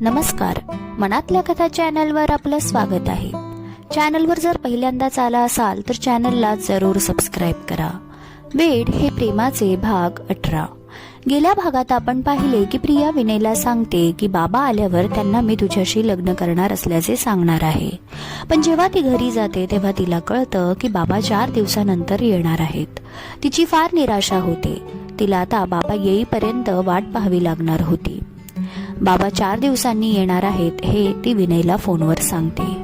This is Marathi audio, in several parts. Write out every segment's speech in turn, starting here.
नमस्कार. मनातल्या कथा चॅनलवर आपलं स्वागत आहे. चॅनलवर जर पहिल्यांदाच आला असाल तर चॅनलला जरूर सबस्क्राईब करा. वेड हे प्रेमाचे भाग अठरा. गेल्या भागात आपण पाहिले की प्रिया विनयला सांगते की बाबा आल्यावर त्यांना मी तुझ्याशी लग्न करणार असल्याचे सांगणार आहे. पण जेव्हा ती घरी जाते तेव्हा तिला कळतं की बाबा चार दिवसानंतर येणार आहेत. तिची फार निराशा होते. तिला आता बाबा येईपर्यंत वाट पाहावी लागणार होती. बाबा चार दिवसांनी येणार आहेत हे ती विनयला फोनवर सांगते.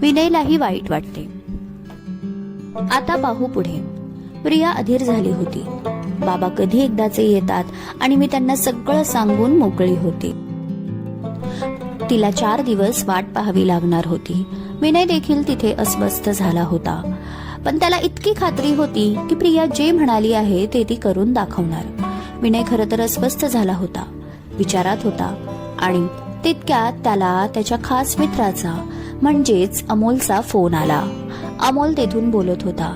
विनयलाही वाईट वाटते. आता पाहू पुढे. प्रिया अधीर झाली होती. बाबा कधी एकदाचे येतात आणि मी त्यांना सगळं सांगून मोकळी होती. तिला चार दिवस वाट पाहावी लागणार होती. विनय देखील तिथे अस्वस्थ झाला होता. पण त्याला इतकी खात्री होती की प्रिया जे म्हणाली आहे ते ती करून दाखवणार. विनय खरं तर अस्वस्थ झाला होता. विचारात होता आणि तितक्यात त्याला त्याच्या खास मित्राचा म्हणजेच अमोलचा फोन आला. अमोल तेथून बोलत होता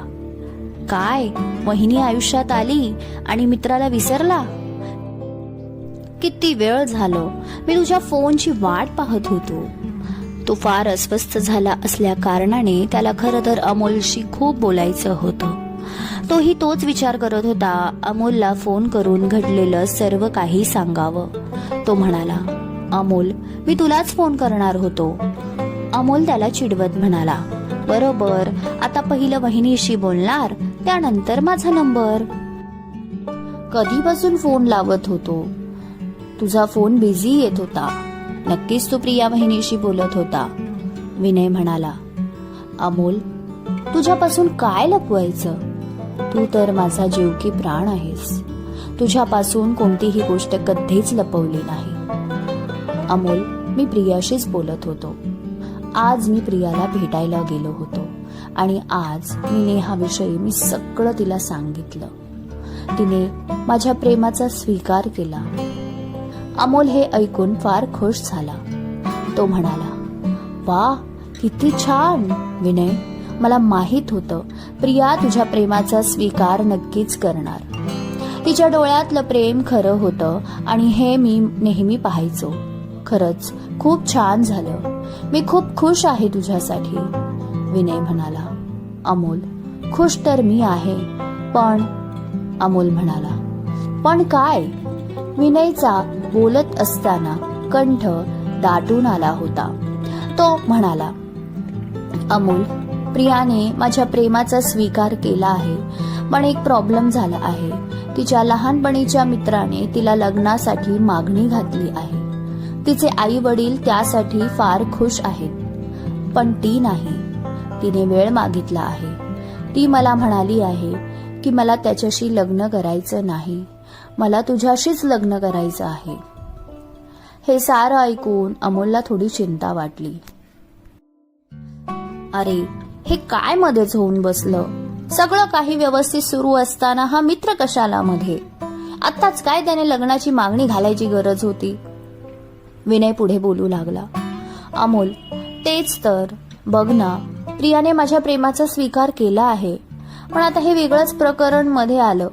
काय वहिनी आयुष्यात आली आणि मित्राला विसरला? किती वेळ झालो मी तुझ्या फोनची वाट पाहत होतो. तो फार अस्वस्थ झाला असल्या कारणाने त्याला खरं तर अमोलशी खूप बोलायचं होतं. तोही तोच विचार करत होता अमोलला फोन करून घडलेलं सर्व काही सांगावं. तो म्हणाला अमोल मी तुलाच फोन करणार होतो. अमोल त्याला चिडवत म्हणाला बरोबर आता पहिलं वहिनीशी बोलणार त्यानंतर माझा नंबर. कधीपासून फोन लावत होतो? तुझा फोन बिझी येत होता. नक्कीच तू प्रिया बहिणीशी बोलत होता. विनय म्हणाला अमोल तुझ्यापासून काय लपवायचं? तू तर माझा जीव की प्राण आहेस. तुझ्यापासून कोणतीही गोष्ट कधीच लपवली नाही. अमोल मी प्रियाशीच बोलत होतो. आज मी प्रियाला भेटायला गेलो होतो आणि आज मी नेहाविषयी मी सगळं तिला सांगितलं. तिने माझ्या प्रेमाचा स्वीकार केला. अमोल हे ऐकून फार खुश झाला. तो म्हणाला वा किती छान! विनय मला माहीत होतं प्रिया तुझ्या प्रेमाचा स्वीकार नक्कीच करणार. तिच्या डोळ्यातलं प्रेम खरं होतं आणि हे मी नेहमी पाहायचो. खरंच खूप छान झालं. मी खूप खुश आहे तुझ्यासाठी विनय म्हणाला. अमोल खुश तर मी आहे पण अमोल म्हणाला. पण काय? विनयचा बोलत असताना कंठ दाटून आला होता. तो म्हणाला अमोल प्रियाने माझ्या प्रेमाचा स्वीकार केला आहे पण एक प्रॉब्लेम झाला आहे. तिच्या लहानपणीच्या मित्राने तिला लग्नासाठी मागणी घातली आहे. तिचे आई वडील त्यासाठी फार खुश आहेत पण ती नाही. तिने वेळ मागितला आहे. ती मला म्हणाली आहे की मला त्याच्याशी लग्न करायचं नाही. मला तुझ्याशीच लग्न करायचं आहे. हे सारं ऐकून अमोलला थोडी चिंता वाटली. अरे हे काय मध्येच होऊन बसलं? सगळं काही व्यवस्थित सुरू असताना हा मित्र कशाला मध्ये आत्ताच काय त्याने लग्नाची मागणी घालायची गरज होती. विनय पुढे बोलू लागला. अमोल तेच तर. बघ ना प्रियाने माझ्या प्रेमाचा स्वीकार केला आहे. पण आता हे वेगळंच प्रकरणमध्ये आलं.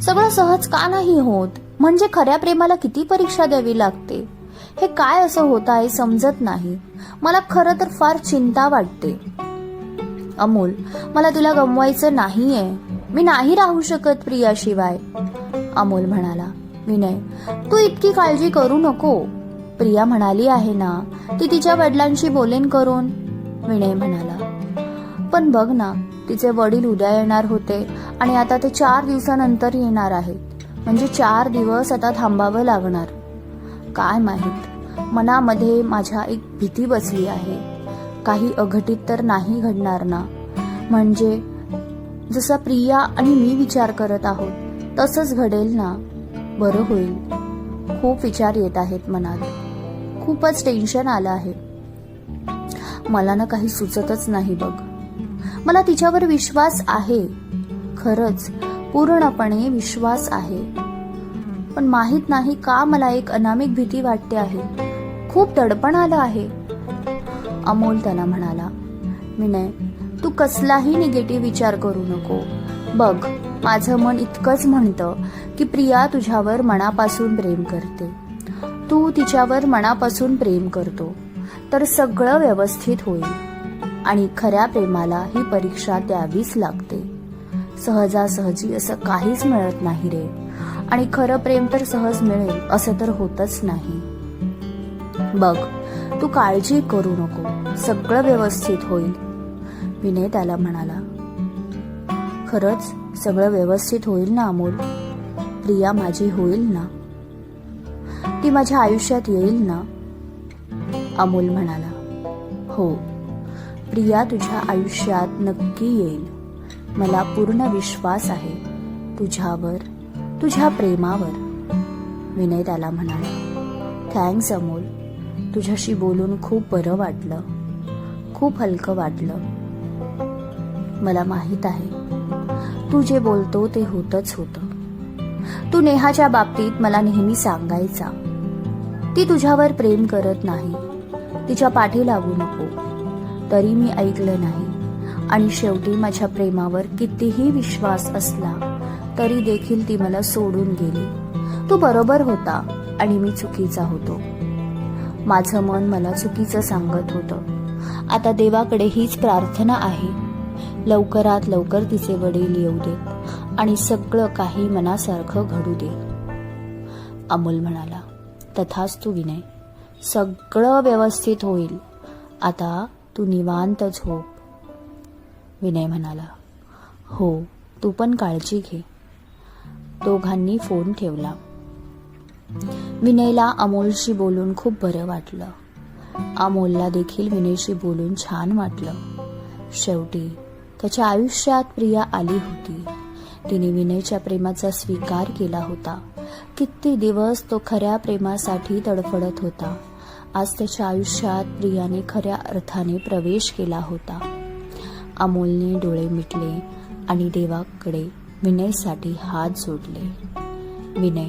सगळं सहज का नाही होत? म्हणजे खऱ्या प्रेमाला किती परीक्षा द्यावी लागते? हे काय असं होत आहे समजत नाही. मला खरं तर फार चिंता वाटते. अमोल मला तुला गमवायचं नाहीये. मी नाही राहू शकत प्रियाशिवाय. अमोल म्हणाला विनय तू इतकी काळजी करू नको. प्रिया म्हणाली आहे ना ती तिच्या वडिलांशी बोलेन करून. विनय म्हणाला पण बघ ना तिचे वडील उद्या येणार होते आणि आता ते चार दिवसानंतर येणार आहेत. म्हणजे चार दिवस आता थांबावं लागणार. काय माहीत मनामध्ये माझ्या एक भीती बसली आहे. काही अघटित तर नाही घडणार ना. म्हणजे जसा प्रिया आणि मी विचार करत आहोत तसंच घडेल ना. बरं होईल. खूप विचार येत आहेत मनात. खूपच टेन्शन आलं आहे. मला ना काही सुचतच नाही बघ. मला तिच्यावर विश्वास आहे. खरंच पूर्णपणे विश्वास आहे. पण माहीत नाही का मला एक अनामिक भीती वाटते आहे. खूप दडपण आलं आहे. अमोल त्याला म्हणाला विनय तू कसलाही निगेटिव्ह विचार करू नको. बघ माझं मन इतकंच म्हणतं की प्रिया तुझ्यावर मनापासून प्रेम करते. तू तिच्यावर मनापासून प्रेम करतो. तर सगळं व्यवस्थित होईल. आणि खऱ्या प्रेमाला ही परीक्षा द्यावीच लागते. सहजासहजी असं काहीच मिळत नाही रे. आणि खरं प्रेम तर सहज मिळेल असं तर होतच नाही. बघ तू काळजी करू नको. सगळं व्यवस्थित होईल. विनय त्याला म्हणाला. खरंच सगळं व्यवस्थित होईल ना अमोल? प्रिया माझी होईल ना? ती माझ्या आयुष्यात येईल ना? अमोल म्हणाला. हो. प्रिया तुझ्या आयुष्यात नक्की येईल. मला पूर्ण विश्वास आहे. तुझ्यावर तुझ्या प्रेमावर. विनय त्याला म्हणाला. थँक्स अमोल. तुझ्याशी बोलून खूप बरं वाटलं. खूप हलकं वाटलं. मला माहीत आहे. तू जे बोलतो ते होतच होतं. तू नेहाच्या बाबतीत मला नेहमी सांगायचा. ती तुझ्यावर प्रेम करत नाही. तिच्या पाठी लागू नको. तरी मी ऐकलं नाही. आणि शेवटी माझ्या प्रेमावर कितीही विश्वास असला तरी देखील ती मला सोडून गेली. तू बरोबर होता आणि मी चुकीचा होतो. माझं मन मला चुकीचं सांगत होतं. आता देवाकडे हीच प्रार्थना आहे. लवकरात लवकर तिचे वडील येऊ देत आणि सगळं काही मनासारखं घडू दे अमोल म्हणाला तथाच तू विनय सगळं व्यवस्थित होईल. आता तू निवांत झोप. विनय म्हणाला हो तू पण काळजी घे. दोघांनी फोन ठेवला. विनयला अमोलशी बोलून खूप बरं वाटलं. अमोलला देखील विनयशी बोलून छान वाटलं. शेवटी त्याच्या आयुष्यात प्रिया आली होती. तिने विनयच्या प्रेमाचा स्वीकार केला होता. किती दिवस तो खऱ्या प्रेमासाठी तडफडत होता. आज त्याच्या आयुष्यात प्रियाने खऱ्या अर्थाने प्रवेश केला होता. अमोलने डोळे मिटले आणि देवाकडे विनयसाठी हात जोडले. विनय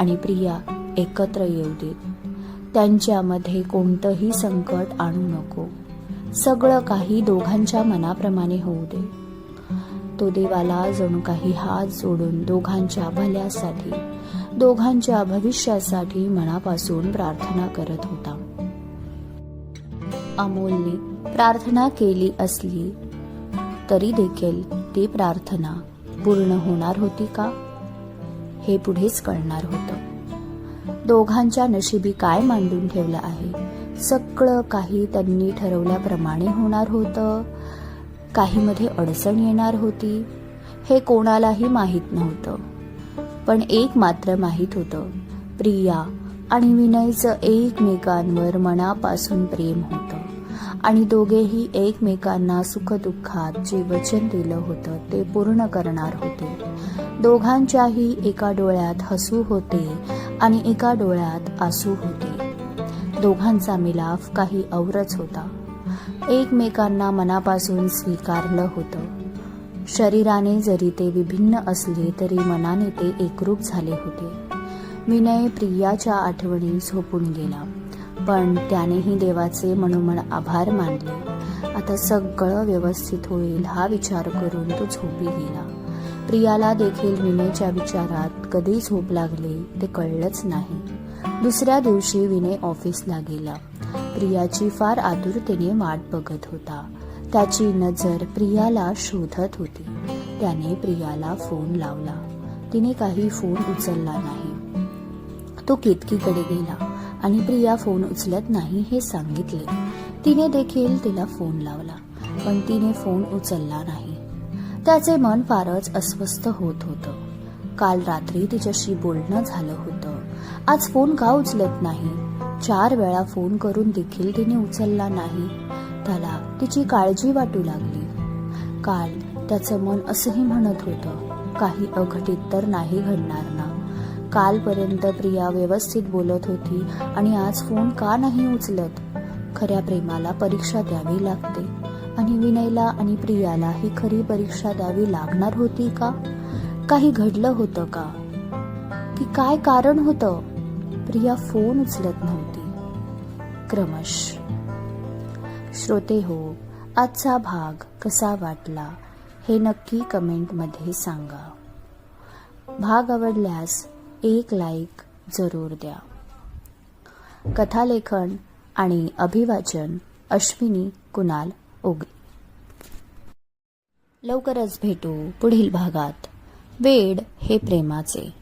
आणि प्रिया एकत्र येऊ देत त्यांच्यामध्ये कोणतंही संकट आणू नको. सगळं काही दोघांच्या मनाप्रमाणे होऊ दे. तो देवाला जणू काही हात जोडून दोघांच्या भल्यासाठी दोघांच्या भविष्यासाठी मनापासून प्रार्थना करत होता. अमोलने प्रार्थना केली असली तरी देखील ती प्रार्थना पूर्ण होणार होती का? हे पुढेच कळणार होतं. दोघांच्या नशिबी काय मांडून ठेवलं आहे? सगळं काही त्यांनी ठरवल्याप्रमाणे होणार होतं? काहीमध्ये अडचण येणार होती? हे कोणालाही माहीत नव्हतं. पण एक मात्र माहीत होतं. प्रिया आणि विनयचं एकमेकांवर मनापासून प्रेम होतं. आणि दोघेही एकमेकांना सुखदुःखात जे वचन दिलं होतं ते पूर्ण करणार होते. दोघांच्याही एका डोळ्यात हसू होते आणि एका डोळ्यात आसू होते. दोघांचा मिलाफ काही औरच होता. एकमेकांना मनापासून स्वीकारलं होतं. शरीराने जरी ते विभिन्न असले तरी मनाने ते एकरूप झाले होते. विनय प्रियाच्या आठवणी झोपून गेला. पण त्यानेही देवाचे मनोमन आभार मानले. आता सगळं व्यवस्थित होईल हा विचार करून तो झोपी गेला. प्रियाला देखील विनयच्या विचारात कधी झोप लागली ते कळलंच नाही. दुसऱ्या दिवशी विनय ऑफिसला गेला. प्रियाची फार आतुरतेने वाट बघत होता. त्याची नजर प्रियाला शोधत होती. त्याने प्रियाला फोन लावला. तिने काही फोन उचलला नाही. तो केतकीकडे गेला आणि प्रिया फोन उचलत नाही हे सांगितले. तिने देखील तिला फोन लावला पण तिने फोन उचलला नाही. त्याचे मन फारच अस्वस्थ होत होतं. काल रात्री तिच्याशी बोलणं झालं होतं. आज फोन का उचलत नाही? चार वेळा फोन करून देखील तिने उचलला नाही. त्याला तिची काळजी वाटू लागली. काल त्याचं मन असंही म्हणत होतं काही अघटित तर नाही घडणार ना. कालपर्यंत प्रिया व्यवस्थित बोलत होती आणि आज फोन का नाही उचलत? खऱ्या प्रेमाला परीक्षा द्यावी लागते. आणि विनयला आणि प्रियाला ही खरी परीक्षा द्यावी लागणार होती का? काही घडलं होतं का? की काय कारण होतं? प्रिया फोन उचलत नव्हती. क्रमश. श्रोते हो आजचा भाग कसा वाटला हे नक्की कमेंटमध्ये सांगा. भाग आवडल्यास एक लाईक जरूर द्या. कथालेखन आणि अभिवाचन अश्विनी कुणाल ओगे. लवकरच भेटू पुढील भागात. वेड हे प्रेमाचे.